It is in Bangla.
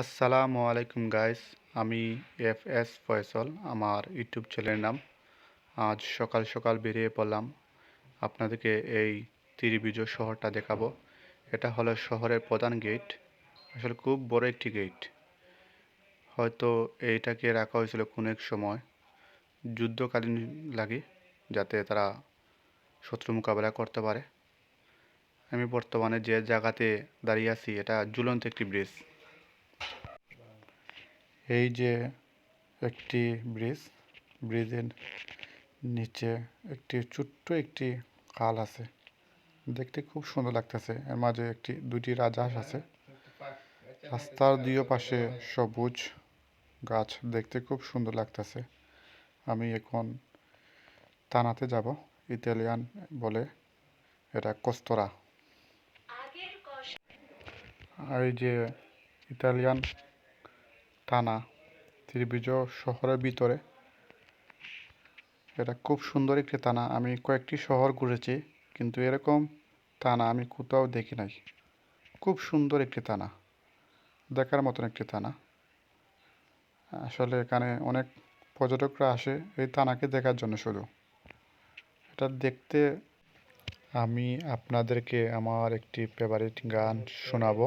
আসসালামু আলাইকুম গাইস, আমি এফ এস ফয়সল, আমার ইউটিউব চ্যানেলের নাম। আজ সকাল সকাল বেরিয়ে পড়লাম। আপনাদেরকে এই ত্রিভুজ শহরটা দেখাবো। এটা হলো শহরের প্রধান গেট আসলে খুব বড় একটি গেট হয়তো এইটাকে রাখা হয়েছিল কোনো এক সময়, যুদ্ধকালীন লাগে, যাতে তারা শত্রু মোকাবেলা করতে পারে। আমি বর্তমানে যে জায়গাতে দাঁড়িয়ে আছি, এটা ঝুলন্ত একটি ব্রিজ এই যে একটি ব্রিজ ব্রিজের নিচে একটি ছোট্ট একটি খাল আছে। দেখতে খুব সুন্দর লাগতেছে। এর মাঝে একটি দুটি রাজহাঁস আছে। রাস্তার দুই পাশে সবুজ গাছ দেখতে খুব সুন্দর লাগতেছে। আমি এখন তানাতে যাব ইতালিয়ান বলে এটা কস্তরা। আর এই যে ইতালিয়ান টানা ত্রিভুজ শহরের ভিতরে। এটা খুব সুন্দর একটি টানা। আমি কয়েকটি শহর ঘুরেছি, কিন্তু এরকম টানা আমি কোথাও দেখি নাই। খুব সুন্দর একটি টানা, দেখার মতন একটি টানা। আসলে এখানে অনেক পর্যটকরা আসে এই টানাকে দেখার জন্য শুধু। এটা দেখতে আমি আপনাদেরকে আমার একটি ফেভারিট গান শোনাবো।